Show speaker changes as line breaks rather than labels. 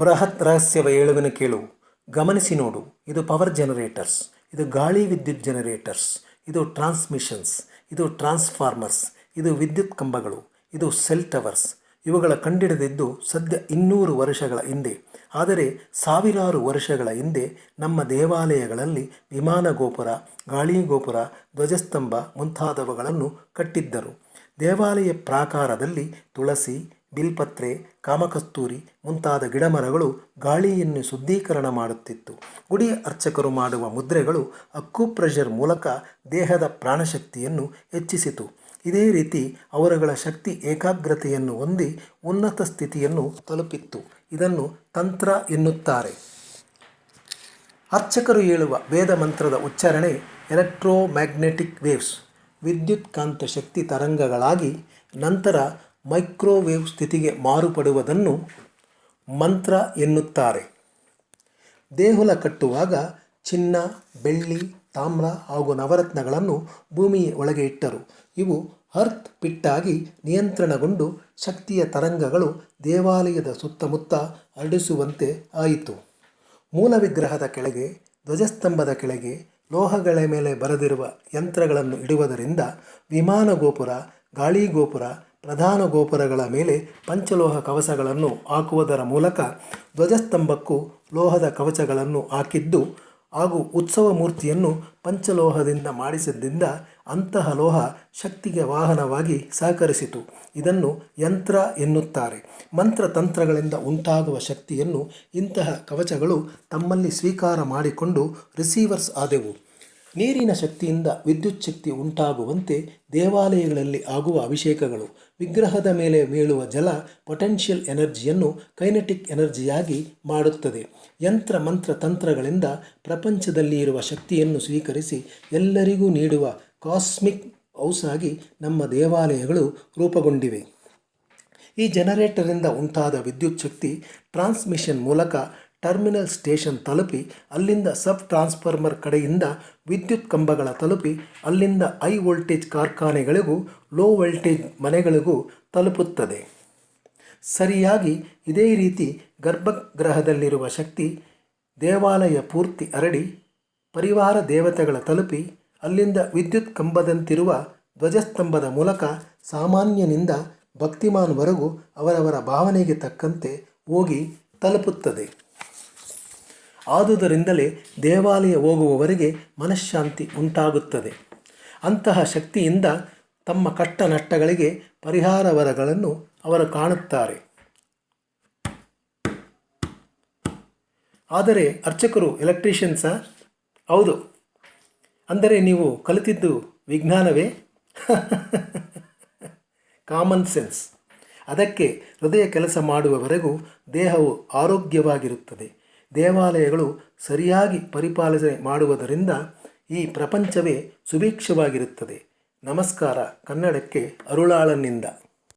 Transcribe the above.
ಬೃಹತ್ ರಹಸ್ಯವ ಏಳುವಿನ ಕೇಳು. ಗಮನಿಸಿ ನೋಡು, ಇದು ಪವರ್ ಜನರೇಟರ್ಸ್ ಇದು ಗಾಳಿ ವಿದ್ಯುತ್ ಜನರೇಟರ್ಸ್ ಇದು ಟ್ರಾನ್ಸ್ಮಿಷನ್ಸ್ ಇದು ಟ್ರಾನ್ಸ್ಫಾರ್ಮರ್ಸ್ ಇದು ವಿದ್ಯುತ್ ಕಂಬಗಳು, ಇದು ಸೆಲ್ ಟವರ್ಸ್ ಇವುಗಳ ಕಂಡಿಡಿದಿದ್ದು ಸದ್ಯ ಇನ್ನೂರು ವರ್ಷಗಳ ಹಿಂದೆ. ಆದರೆ ಸಾವಿರಾರು ವರ್ಷಗಳ ಹಿಂದೆ ನಮ್ಮ ದೇವಾಲಯಗಳಲ್ಲಿ ವಿಮಾನ ಗೋಪುರ, ಗಾಳಿ ಗೋಪುರ, ಧ್ವಜಸ್ತಂಭ ಮುಂತಾದವುಗಳನ್ನು ಕಟ್ಟಿದ್ದರು. ದೇವಾಲಯ ಪ್ರಾಕಾರದಲ್ಲಿ ತುಳಸಿ ಬಿಲ್ಪತ್ರೆ, ಕಾಮಕಸ್ತೂರಿ ಮುಂತಾದ ಗಿಡಮರಗಳು ಗಾಳಿಯನ್ನು ಶುದ್ಧೀಕರಣ ಮಾಡುತ್ತಿತ್ತು. ಗುಡಿ ಅರ್ಚಕರು ಮಾಡುವ ಮುದ್ರೆಗಳು ಅಕ್ಕುಪ್ರೆಷರ್ ಮೂಲಕ ದೇಹದ ಪ್ರಾಣಶಕ್ತಿಯನ್ನು ಹೆಚ್ಚಿಸಿತು. ಇದೇ ರೀತಿ ಅವರುಗಳ ಶಕ್ತಿ ಏಕಾಗ್ರತೆಯನ್ನು ಹೊಂದಿ ಉನ್ನತ ಸ್ಥಿತಿಯನ್ನು ತಲುಪಿತ್ತು. ಇದನ್ನು ತಂತ್ರ ಎನ್ನುತ್ತಾರೆ. ಅರ್ಚಕರು ಹೇಳುವ ವೇದ ಮಂತ್ರದ ಉಚ್ಚಾರಣೆ ಎಲೆಕ್ಟ್ರೋಮ್ಯಾಗ್ನೆಟಿಕ್ ವೇವ್ಸ್. ವಿದ್ಯುತ್ಕಾಂತ ಶಕ್ತಿ ತರಂಗಗಳಾಗಿ ನಂತರ ಮೈಕ್ರೋವೇವ್ ಸ್ಥಿತಿಗೆ ಮಾರುಪಡುವುದನ್ನು ಮಂತ್ರ ಎನ್ನುತ್ತಾರೆ. ದೇಹುಲ ಕಟ್ಟುವಾಗ ಚಿನ್ನ, ಬೆಳ್ಳಿ, ತಾಮ್ರ ಹಾಗೂ ನವರತ್ನಗಳನ್ನು ಭೂಮಿಯ ಒಳಗೆ ಇಟ್ಟರು. ಇವು ಅರ್ತ್ ಪಿಟ್ಟಾಗಿ ನಿಯಂತ್ರಣಗೊಂಡು ಶಕ್ತಿಯ ತರಂಗಗಳು ದೇವಾಲಯದ ಸುತ್ತಮುತ್ತ ಹರಡಿಸುವಂತೆ ಆಯಿತು. ಮೂಲ ವಿಗ್ರಹದ ಕೆಳಗೆ, ಧ್ವಜಸ್ತಂಭದ ಕೆಳಗೆ, ಲೋಹಗಳ ಮೇಲೆ ಬರೆದಿರುವ ಯಂತ್ರಗಳನ್ನು ಇಡುವುದರಿಂದ ವಿಮಾನ ಗೋಪುರ, ಗಾಳಿ ಗೋಪುರ ಪ್ರಧಾನ ಗೋಪುರಗಳ ಮೇಲೆ ಪಂಚಲೋಹ ಕವಚಗಳನ್ನು ಹಾಕುವುದರ ಮೂಲಕ ಧ್ವಜಸ್ತಂಭಕ್ಕೂ ಲೋಹದ ಕವಚಗಳನ್ನು ಹಾಕಿದ್ದು ಹಾಗೂ ಉತ್ಸವ ಮೂರ್ತಿಯನ್ನು ಪಂಚಲೋಹದಿಂದ ಮಾಡಿಸಿದ್ದರಿಂದ ಅಂತಹ ಲೋಹ ಶಕ್ತಿಗೆ ವಾಹನವಾಗಿ ಸಹಕರಿಸಿತು. ಇದನ್ನು ಯಂತ್ರ ಎನ್ನುತ್ತಾರೆ. ಮಂತ್ರ ತಂತ್ರಗಳಿಂದ ಉಂಟಾಗುವ ಶಕ್ತಿಯನ್ನು ಇಂತಹ ಕವಚಗಳು ತಮ್ಮಲ್ಲಿ ಸ್ವೀಕಾರ ಮಾಡಿಕೊಂಡು ರಿಸೀವರ್ಸ್ ಆದೆವು. ನೀರಿನ ಶಕ್ತಿಯಿಂದ ವಿದ್ಯುತ್ ಶಕ್ತಿ ಉಂಟಾಗುವಂತೆ ದೇವಾಲಯಗಳಲ್ಲಿ ಆಗುವ ಅಭಿಷೇಕಗಳು, ವಿಗ್ರಹದ ಮೇಲೆ ಬೀಳುವ ಜಲ ಪೊಟೆನ್ಷಿಯಲ್ ಎನರ್ಜಿಯನ್ನು ಕೈನೆಟಿಕ್ ಎನರ್ಜಿಯಾಗಿ ಮಾಡುತ್ತದೆ. ಯಂತ್ರ, ಮಂತ್ರ, ತಂತ್ರಗಳಿಂದ ಪ್ರಪಂಚದಲ್ಲಿ ಇರುವ ಶಕ್ತಿಯನ್ನು ಸ್ವೀಕರಿಸಿ ಎಲ್ಲರಿಗೂ ನೀಡುವ ಕಾಸ್ಮಿಕ್ ಹೌಸ್ ಆಗಿ ನಮ್ಮ ದೇವಾಲಯಗಳು ರೂಪುಗೊಂಡಿವೆ. ಈ ಜನರೇಟರಿಂದ ಉಂಟಾದ ವಿದ್ಯುತ್ ಶಕ್ತಿ ಟ್ರಾನ್ಸ್ಮಿಷನ್ ಮೂಲಕ ಟರ್ಮಿನಲ್ ಸ್ಟೇಷನ್ ತಲುಪಿ ಅಲ್ಲಿಂದ ಸಬ್ ಟ್ರಾನ್ಸ್ಫಾರ್ಮರ್ ಕಡೆಯಿಂದ ವಿದ್ಯುತ್ ಕಂಬಗಳ ತಲುಪಿ ಅಲ್ಲಿಂದ ಹೈ ವೋಲ್ಟೇಜ್ ಕಾರ್ಖಾನೆಗಳಿಗೂ ಲೋ ವೋಲ್ಟೇಜ್ ಮನೆಗಳಿಗೂ ತಲುಪುತ್ತದೆ. ಸರಿಯಾಗಿ ಇದೇ ರೀತಿ ಗರ್ಭಗೃಹದಲ್ಲಿರುವ ಶಕ್ತಿ ದೇವಾಲಯ ಪೂರ್ತಿ ಹರಡಿ ಪರಿವಾರ ದೇವತೆಗಳ ತಲುಪಿ ಅಲ್ಲಿಂದ ವಿದ್ಯುತ್ ಕಂಬದಂತಿರುವ ಧ್ವಜಸ್ತಂಭದ ಮೂಲಕ ಸಾಮಾನ್ಯನಿಂದ ಭಕ್ತಿಮಾನ್ವರೆಗೂ ಅವರವರ ಭಾವನೆಗೆ ತಕ್ಕಂತೆ ಹೋಗಿ ತಲುಪುತ್ತದೆ. ಆದುದರಿಂದಲೇ ದೇವಾಲಯ ಹೋಗುವವರಿಗೆ ಮನಃಶಾಂತಿ ಉಂಟಾಗುತ್ತದೆ. ಅಂತಹ ಶಕ್ತಿಯಿಂದ ತಮ್ಮ ಕಷ್ಟ ನಷ್ಟಗಳಿಗೆ ಪರಿಹಾರ ವರಗಳನ್ನು ಅವರು ಕಾಣುತ್ತಾರೆ. ಆದರೆ ಅರ್ಚಕರು ಎಲೆಕ್ಟ್ರಿಷಿಯನ್ಸ ಹೌದು. ಅಂದರೆ ನೀವು ಕಲಿತಿದ್ದು ವಿಜ್ಞಾನವೇ? ಕಾಮನ್ ಸೆನ್ಸ್ ಅದಕ್ಕೆ ಹೃದಯ ಕೆಲಸ ಮಾಡುವವರೆಗೂ ದೇಹವು ಆರೋಗ್ಯವಾಗಿರುತ್ತದೆ. ದೇವಾಲಯಗಳು ಸರಿಯಾಗಿ ಪರಿಪಾಲನೆ ಮಾಡುವುದರಿಂದ ಈ ಪ್ರಪಂಚವೇ ಸುಭಿಕ್ಷವಾಗಿರುತ್ತದೆ. ನಮಸ್ಕಾರ. ಕನ್ನಡಕ್ಕೆ ಅರುಳಾಳನಿಂದ.